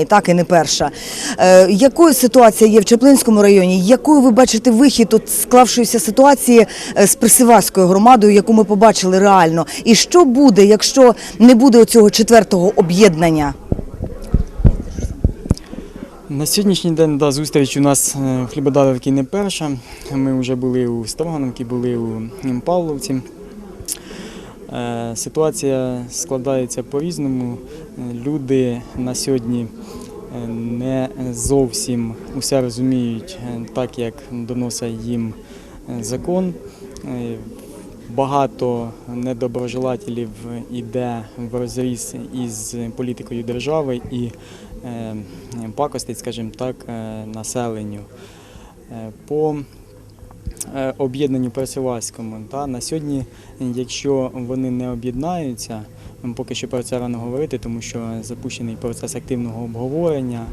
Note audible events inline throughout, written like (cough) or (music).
І так і не перша. Е, якою ситуація є в Чаплинському районі? Якою ви бачите вихід от склавшоїся ситуації е, з Присиваською громадою, яку ми побачили реально? І що буде, якщо не буде оцього четвертого об'єднання? На сьогоднішній день да, зустріч у нас е, в Хлібодарівці не перша. Ми вже були у Строгановці, були у Павловці. Е, Ситуація складається по-різному. Е, Люди на сьогодні е, не зовсім усе розуміють так, як доносить їм закон. Багато недоброжелателів іде в розріз із політикою держави і пакостить, скажімо так, населенню. По об'єднанню Пересилаському, та, на сьогодні, якщо вони не об'єднаються, поки що про це рано говорити, тому що запущений процес активного обговорення,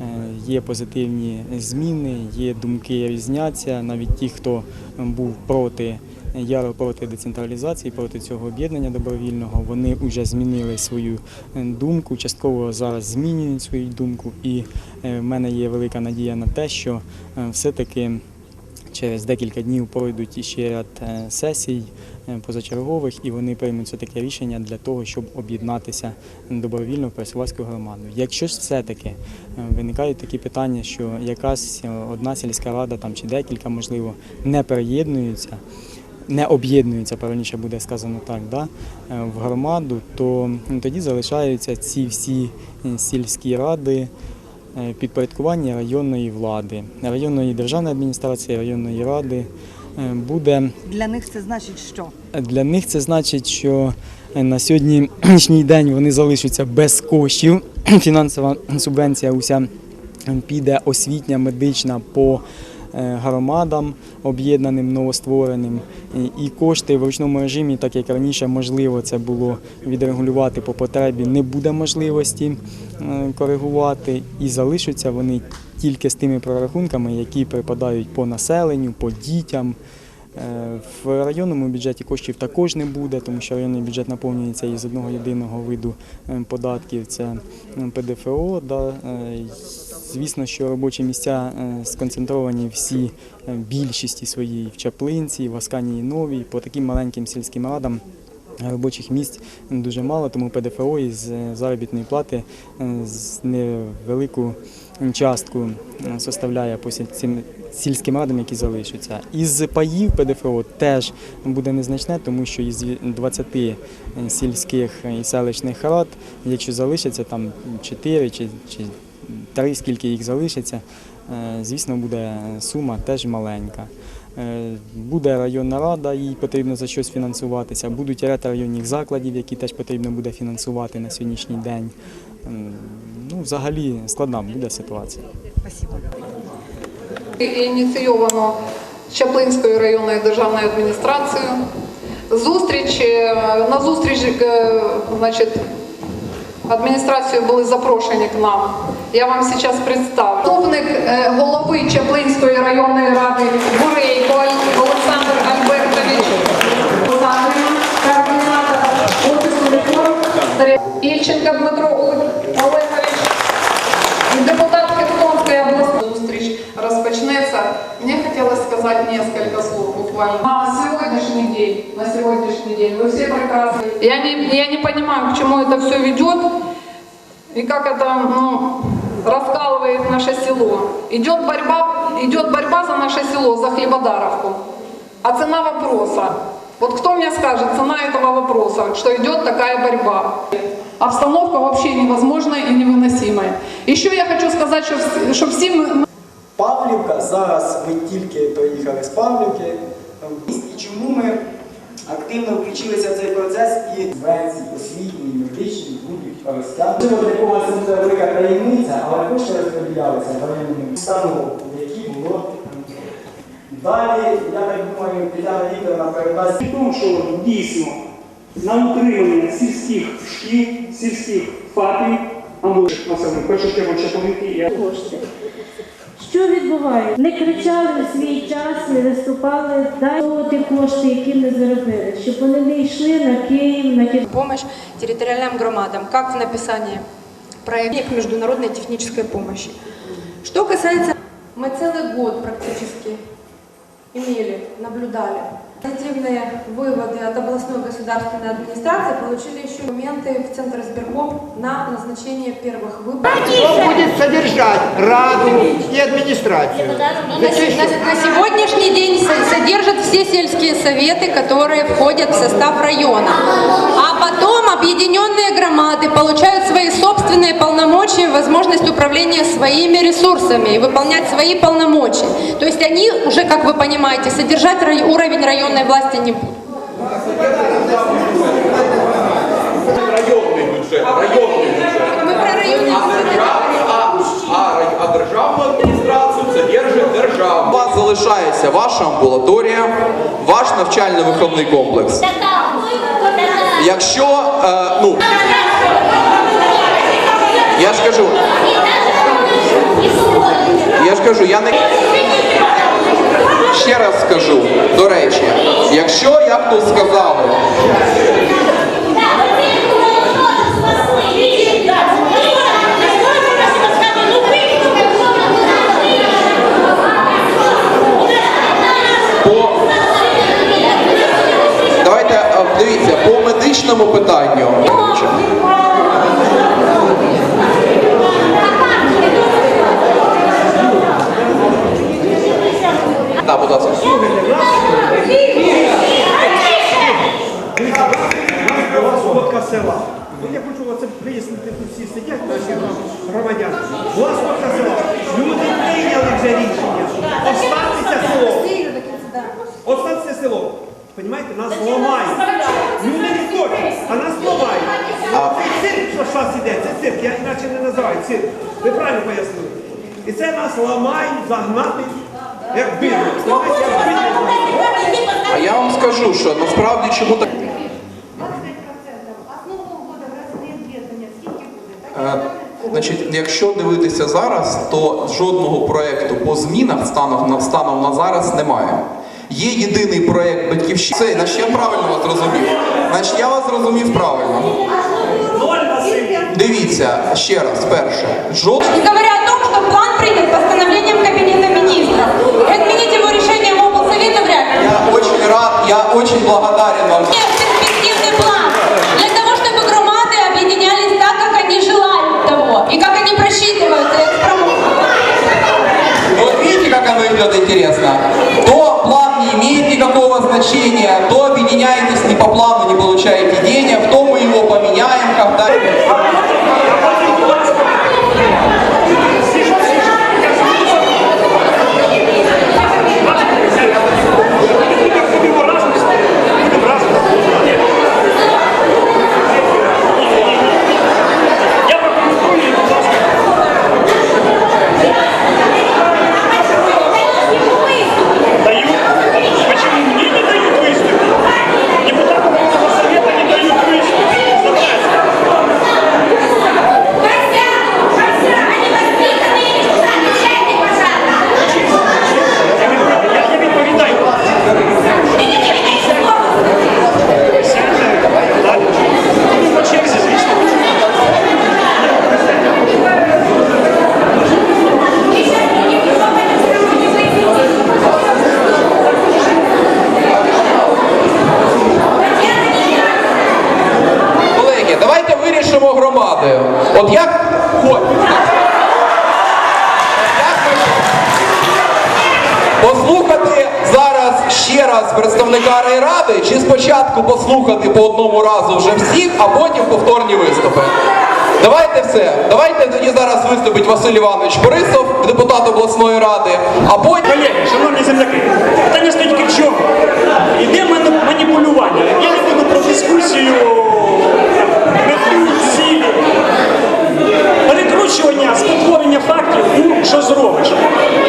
е, є позитивні зміни, є думки різняться, навіть ті, хто був проти. Яро проти децентралізації, проти цього об'єднання добровільного. Вони вже змінили свою е, думку, частково зараз змінюють свою думку. І е, в мене є велика надія на те, що е, все-таки через декілька днів пройдуть іще ряд е, сесій е, позачергових, і вони приймуть таке рішення для того, щоб об'єднатися добровільно в Пересувацьку громаду. Якщо ж все-таки е, виникають такі питання, що якась одна сільська рада там чи декілька, можливо, не приєднуються, не об'єднуються, правильніше буде сказано так, да, в громаду, то тоді залишаються ці всі сільські ради е, підпорядкування районної влади, районної державної адміністрації, районної ради. Е, Буде Для них це значить що? для них це значить, що е, на сьогоднішній день вони залишаться без коштів. (clears throat) Фінансова субвенція уся піде освітня, медична по е, громадам об'єднаним, новоствореним. І- І кошти в ручному режимі, так як раніше можливо це було відрегулювати по потребі, не буде можливості е, коригувати. І залишаться вони тільки з тими прорахунками, які припадають по населенню, по дітям. Е, В районному бюджеті коштів також не буде, тому що районний бюджет наповнюється із одного єдиного виду е, податків це ПДФО. Да. Е, Звісно, що робочі місця е, сконцентровані всі е, більшості своїй в Чаплинці, в Асканії Новій, по таким маленьким сільським радам. Робочих місць дуже мало, тому ПДФО із е, заробітної плати е, з невелику частку е, составляє по сільським радам, які залишаться. Із паїв ПДФО теж буде незначне, тому що із 20 сільських і селищних рад, якщо залишиться там 4 чи, чи 3, скільки їх залишиться, звісно, буде сума теж маленька. Е, Буде районна рада, їй потрібно за щось фінансуватися. Будуть ряд районних закладів, які теж потрібно буде фінансувати на сьогоднішній день. Ну, взагалі складна буде ситуація. ініційовано Чаплинською районною державною адміністрацією. Зустріч е, на зустріч е, значить, адміністрацію були запрошені к нам. Я вам зараз представлю. Заступник е, голови Чаплинської районної ради Бурейко Олександр Альбертович. Офісу реформ Ільченко Дмитро Олегович. Депутат Херсонської обласної зустріч розпочнеться. Мені хотілося сказати несколько слов буквально. На сьогоднішній день, на сьогоднішній день, ви всі прекрасні. Я не, я не понимаю, к чему это все ведет и как это ну, раскалывает наше село. Идет борьба, идет борьба за наше село, за Хлебодаровку. А цена вопроса. Вот кто мне скажет цена этого вопроса, что идет такая борьба? Обстановка вообще невозможная и невыносимая. Еще я хочу сказать, что, вс- что все мы, Павлівка. Зараз ми тільки приїхали з Павлівки. І чому ми активно включилися в цей процес і субвенції, освітні, юридичні будуть розтягнути. Для когось це велика таємниця, але кошти розподілялися воєнним установам, які було. Далі, я так думаю, Тетяна Вікторовна передасть В тому, що дійсно на утримання сільських шкіл, сільських ФАПів, або населення, в першу чергу і кошти. Що відбувається? Не кричали у свій час, не виступали, дайте кошти, які не заробили, щоб вони не йшли на Київ, на ті помощь территориальным громадам, как в написании проект международной технической помощи. Что касается... Мы целый год практически имели, наблюдали. Позитивные выводы от областной государственной администрации получили еще документы в Центр избирком на назначение первых выборов. Кто будет содержать Раду и администрацию? На, на- на сегодняшний день со- содержат все сельские советы, которые входят в состав района. А потом объединенные громады получают полномочия, возможность управления своими ресурсами и выполнять свои полномочия. То есть они уже, как вы понимаете, содержать рай- уровень районной власти не будут. Районний бюджет, районний бюджет. Мы про районные А державний, а, а, рай- а державну адміністрацію це держить держава. У вас залишається ваша амбулаторія, ваш навчально-виховний комплекс. Якщо, е, ну, я ж кажу, я ж кажу, я не. Ще раз скажу, до речі, якщо, як тут сказали, по давайте дивіться по медичному питанню. Так, будь ласка. була сходка села. Я хочу оце вияснити, тут всі сидять наші громадяни. Була сходка села. Люди прийняли вже рішення. Останеться село. Останеться село. Понімаєте, нас ламають. Люди не хочуть, а нас ламають. Цей цирк, що зараз іде, це цирк, я іначе не називаю цирк. Ви правильно пояснили. І це нас ламають, загнати, як бидло. А я вам скажу, що насправді чому так. Е, Значить, якщо дивитися зараз, то жодного проєкту по змінах станом на станом на зараз немає. Є єдиний проєкт батьківщини. Це, значить, я правильно вас зрозумів. Значить, я вас зрозумів правильно. Дивіться ще раз, перше, жод... Говоря о том, что план принят постановлением Кабинета министров. И отменить его решением облсовета вряд ли. Я очень рад, я очень благодарен вам. Идет интересно? То план не имеет никакого значения, то объединяетесь не по плану, не получаете денег, то мы его поменяем, когда... От як... Послухати зараз ще раз представника райради, чи спочатку послухати по одному разу вже всіх, а потім повторні виступи. Давайте все. Давайте тоді зараз виступить Василь Іванович Борисов, депутат обласної ради, а потім. Колеги, шановні земляки, питання стоїть чому? Іде маніпулювання. Я не буду про дискусію мету, цілі. Перекручування, спотворення фактів, ну, що зробиш.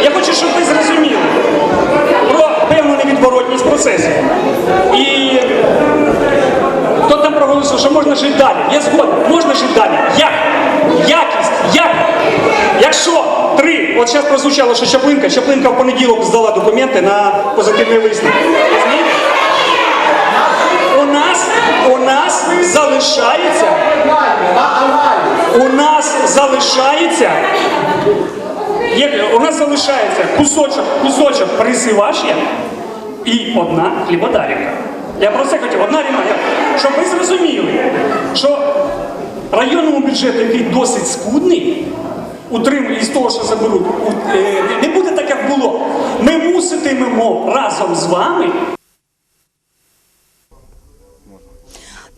Я хочу, щоб ви зрозуміли про певну невідворотність процесів. І хто там проголосував, що можна жити далі. Я згоден, можна жити далі. Як? Якість, як? Якщо три, от зараз прозвучало, що Чаплинка, Чаплинка в понеділок здала документи на позитивний висновок. У нас, у нас залишається. У нас залишається. У нас залишається кусочок, кусочок присиваш'я і одна хлібодарівка. Я про це хотів, одна рівна. Щоб ви зрозуміли, що районному бюджету, який досить скудний, утримує з того, що заберуть, е, не буде так, як було. Ми муситимемо разом з вами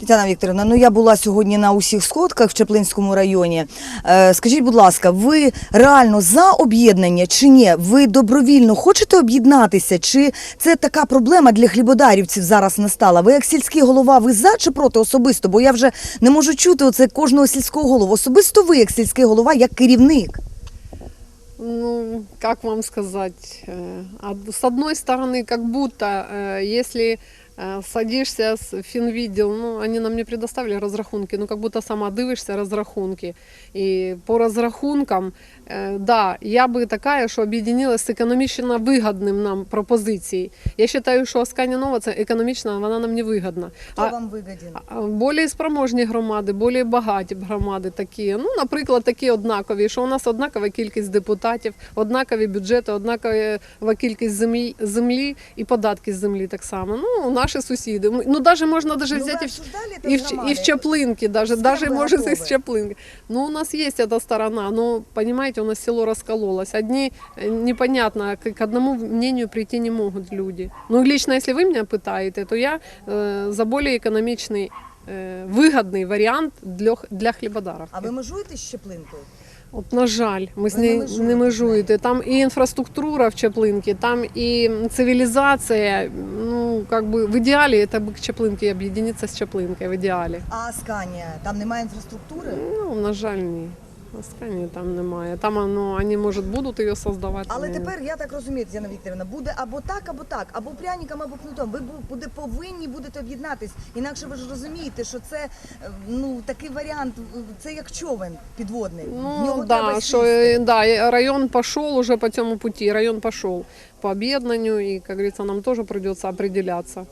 Тетяна Вікторівна, ну я була сьогодні на усіх сходках в Чаплинському районі. Е, скажіть, будь ласка, ви реально за об'єднання чи ні? Ви добровільно хочете об'єднатися? Чи це така проблема для хлібодарівців зараз настала? Ви як сільський голова, ви за чи проти особисто? Бо я вже не можу чути оце кожного сільського голову. Особисто ви, як сільський голова, як керівник. Ну, как вам сказать? э, од- С одной стороны, как будто, э, если э, садишься с финвидео, ну, они нам не предоставили разрахунки, ну, как будто сама дивишься разрахунки. И по разрахункам, э, да, я бы такая, що об'єднилась з економічно вигідним нам пропозицією. Я вважаю, що Асканя Нова це економічно, вона нам не вигідна. Хто А- вам вигоден? Более спроможні громади, більш багаті громади такі. Ну, наприклад, такі однакові, що у нас однакова кількість депутатів, однакові бюджети, однакова кількість землі, землі і податки з землі так само. Ну, наші сусіди. Ну, навіть можна даже Ну, ви взяти обсуждали це і, з в, і в громадою? Чаплинки, даже, С даже кем вы может готовы? из Чаплинки. Ну, у нас есть эта сторона, но, понимаете, у нас село раскололось. Одни э, непонятно, к, к одному мнению прийти не могут люди. Ну, лично, если вы меня пытаете, то я э, за более экономичный, э, выгодный вариант для, для хлібодарів. А ви межуєте з Чаплинкою? От, на жаль, ми з Ви не не межуєте. Там і інфраструктура в Чаплинці, там і цивілізація. Ну, как би в ідеалі це б Чаплинки об'єднатися з Чаплинкою, в ідеалі. А Асканія, там немає інфраструктури? Ну, на жаль, ні. Аскані там немає. Там ну, вони, може, будуть її создавати. Але але- тепер я так розумію, Тетяна Вікторівна, буде або так, або так, або пряником, або кнутом. Ви буде повинні будете об'єднатись. Інакше ви ж розумієте, що це е, ну такий варіант, е, це як човен підводний. Ну, да, що, е, да, район пошел уже по цьому пути, район пошел по об'єднанню, і, як говорится, нам тоже придется определяться.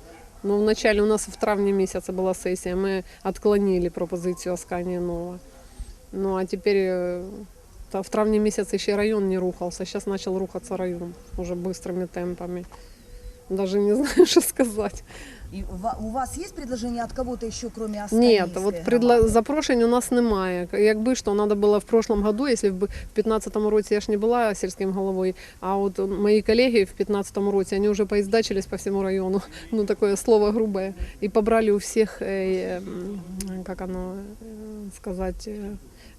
Ну, вначале у нас в травні місяці була сесія, ми відклонили пропозицію Асканії Нова. Ну, а тепер е, та в травні місяці ще район не рухався, зараз почав рухатися район уже быстрыми темпами. Даже не знаю, (laughs) що сказати. І у ва- у вас є предложення від кого-то ще, крім Асканії? Нет, вот предла... запрошень у нас немає. Якби що, треба було в прошлом году, якщо б в 15 році я ж не була сільським головою, а от мої колеги в 15 році, вони вже поиздачились по всьому району, (laughs) ну такое слово грубое, и побрали у всех, э, м, как оно э,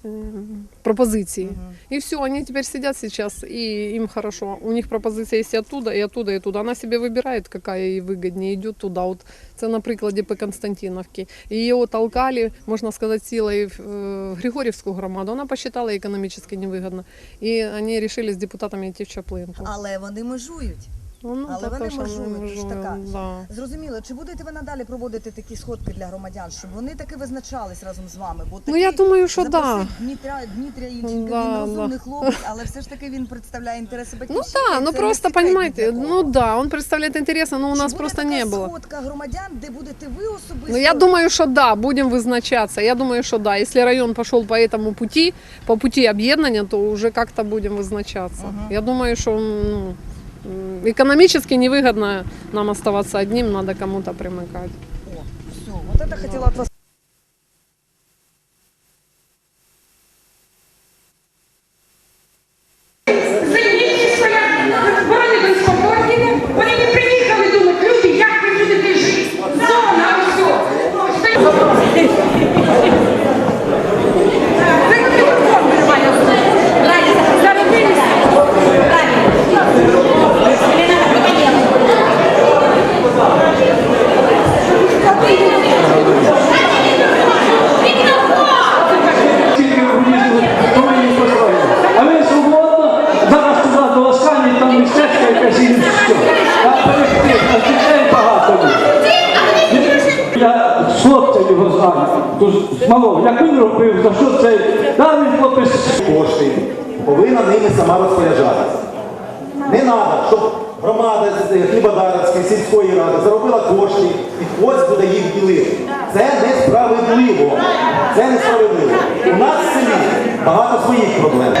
сказать, э, э, пропозиции. И все, они теперь сидят сейчас, и им хорошо. У них пропозиция есть и оттуда, и оттуда, и туда. Она себе выбирает, какая ей выгоднее, идет туда. Вот це на прикладі по Константиновки. Її толкали, можна сказати, силою в е, Григорівську громаду. Вона посчитала економічно невигідно. І вони вирішили з депутатами йти в Чаплинку. Але вони межують. Ну, Але та вони то, що межують, вони ж межують, така. Да. Зрозуміло, чи будете ви надалі проводити такі сходки для громадян, щоб вони таки визначались разом з вами? Бо Ну, я такий думаю, що запросив да. Дмитря, Дмитря Ільченка, Да, він розумний да. хлопець, але все ж таки він представляє інтереси Ну батьківщини. да, і ну це просто не секрет ні понимаете, для ну кого. да, он представляет интересно, но у Чи нас буде просто така не было. сходка громадян, де будете ви особисто? Ну, я думаю, что да, будем вызначаться. Я думаю, что да. Если район пошел по этому пути, по пути объединения, то уже как-то будем вызначаться. Я думаю, что ну, м, экономически невыгодно нам оставаться одним, надо кому-то примыкать. О, все, вот это хотіла от вас ось буде їх ділити. Це несправедливо. Це несправедливо. У нас в селі багато своїх проблем.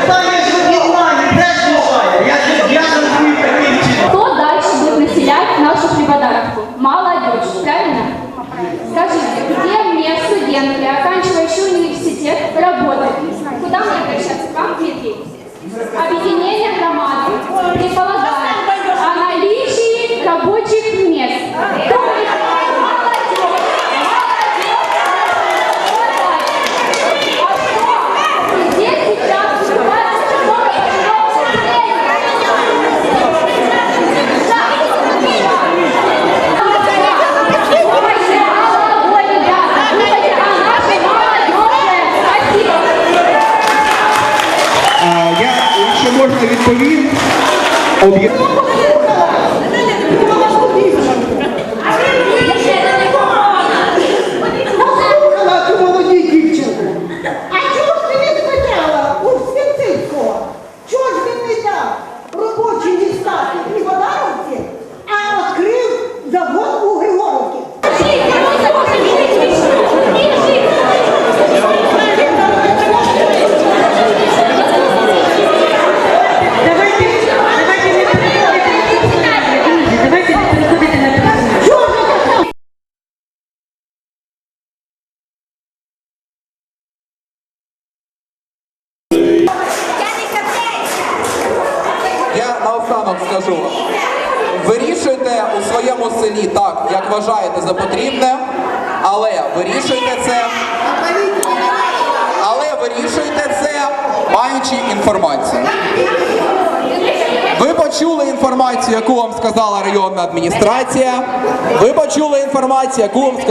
Кто дальше будет населять нашу хлебодарку? Молодежь, правильно? Скажите, где мне, студентки, оканчивающие университет, работать? Куда мне обращаться? К вам Дмитрий? Объединение громады предполагает о наличии рабочих мест. Oh, yeah.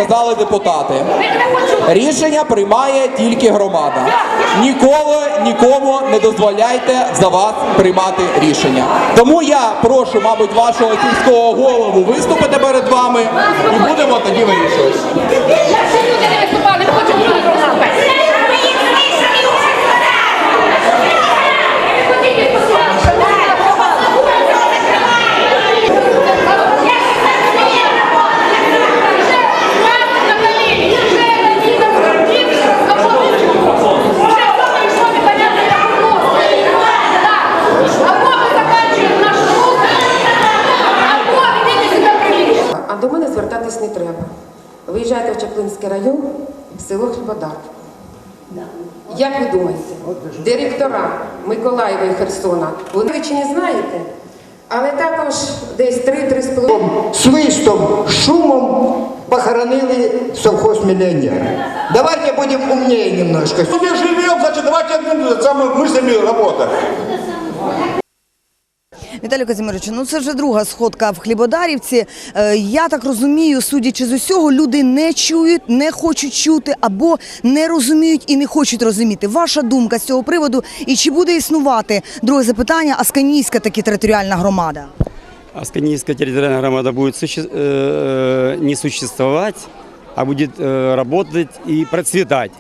Сказали депутати. Рішення приймає тільки громада. Ніколи нікому не дозволяйте за вас приймати рішення. Тому я прошу, мабуть, вашого сільського голову виступити перед вами і будемо тоді вирішувати. А до мене звертатись не треба. Виїжджайте в Чаплинський район, в село Хлібодар. Як ви думаєте, директора Миколаєва і Херсона, вони ви чи не знаєте? Але також десь 3-3,5 Свистом, шумом похоронили совхоз миллионера. Давайте будем умнее немножко. Мы живем, значит, давайте одним самым мыслями работать. Віталій Казимирович, ну це вже друга сходка в Хлібодарівці. Е, Я так розумію, судячи з усього, люди не чують, не хочуть чути або не розуміють і не хочуть розуміти. Ваша думка з цього приводу і чи буде існувати друге запитання, Асканійська таки територіальна громада? Асканийская территориальная громада будет суще- э, не существовать, а будет э, работать и процветать.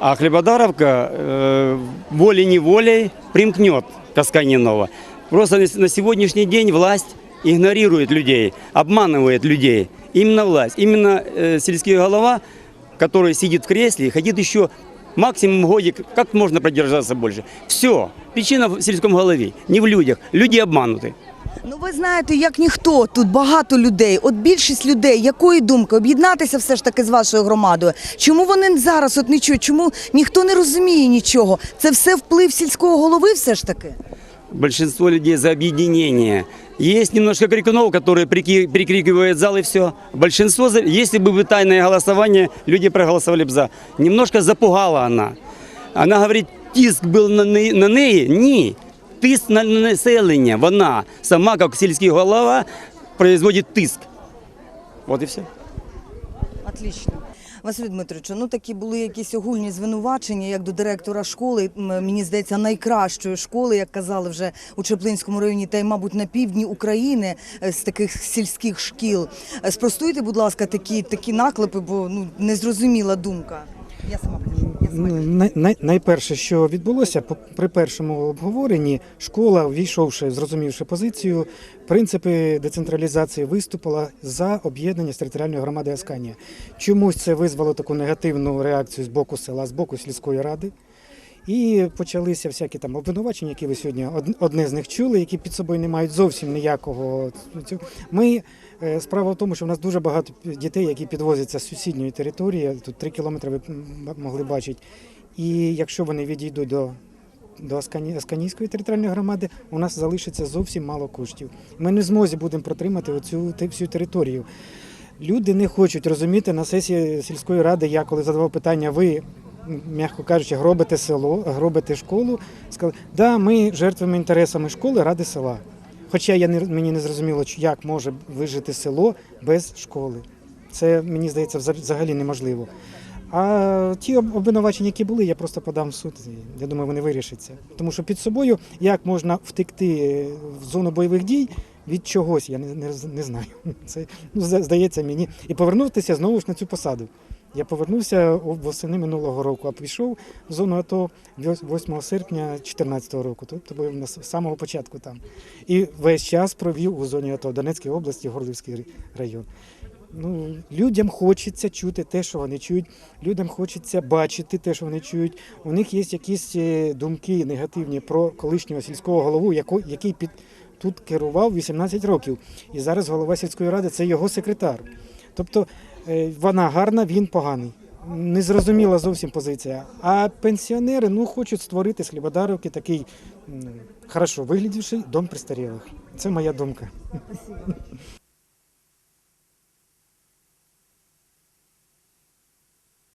А Хлебодаровка э, волей-неволей примкнет к Асканинова. Просто на с- на сегодняшний день власть игнорирует людей, обманывает людей. Именно власть, именно э, сельский голова, который сидит в кресле, хотит еще максимум годик, как можно продержаться больше. Все, причина в сельском голове, не в людях. Люди обмануты. Ну ви знаєте, як ніхто тут багато людей. От більшість людей, якої думки об'єднатися все ж таки з вашою громадою? Чому вони зараз от не чують? Чому ніхто не розуміє нічого? Це все вплив сільського голови, все ж таки. большинство людей за объединение. Есть немножко крикунов, которые прики- перекрикивают зал и все. Большинство, за- если бы вы тайное голосование, люди проголосовали бы за. Немножко запугала она. Она говорит, тиск был на, не- на неї. Ні. Тиск на на населення. Вона сама, як сільський голова, производить тиск. Вот и все. Отлично. Василь Дмитровичу, ну такі були якісь огульні звинувачення, як до директора школи, мені здається, найкращої школи, як казали вже у Чеплинському районі, та й, мабуть, на півдні України е, з таких сільських шкіл. Е, Спростуйте, будь ласка, такі, такі наклепи, бо ну незрозуміла думка. Я сама най- най- найперше, що відбулося, при першому обговоренні школа, ввійшовши, зрозумівши позицію, принципи децентралізації виступила за об'єднання з територіальної громади Асканія. Чомусь це визвало таку негативну реакцію з боку села, з боку сільської ради. І почалися всякі там обвинувачення, які ви сьогодні од- одне з них чули, які під собою не мають зовсім ніякого. Ми справа в тому, що в нас дуже багато дітей, які підвозяться з сусідньої території. Тут три кілометри ви могли бачити. І якщо вони відійдуть до до Аскані- Асканійської територіальної громади, у нас залишиться зовсім мало коштів. Ми не змозі будемо протримати оцю всю територію. Люди не хочуть розуміти на сесії сільської ради. Я коли задавав питання, ви, м'яко кажучи, гробите село, гробите школу. Сказали, да, ми жертвуємо інтересами школи ради села. Хоча я не мені не зрозуміло, як може вижити село без школи. Це мені здається вза- взагалі неможливо. А ті обвинувачення, які були, я просто подам в суд. Я думаю, вони вирішаться. Тому що під собою як можна втекти в зону бойових дій від чогось, я не, не, не знаю. (laughs) Це ну, здається мені. І повернутися знову ж на цю посаду. Я повернувся восени минулого року, а пішов в зону АТО 8 серпня 2014 року. Тобто був на самого початку там. І весь час провів у зоні АТО Донецькій області, Горлівський район. Ну, людям хочеться чути те, що вони чують. Людям хочеться бачити те, що вони чують. У них є якісь е, думки негативні про колишнього сільського голову, який під тут керував 18 років. І зараз голова сільської ради це його секретар. Тобто вона гарна, він поганий. Незрозуміла зовсім позиція. А пенсіонери ну, хочуть створити з Хлібодарівки такий хорошо виглядівший дом престарілих. Це моя думка.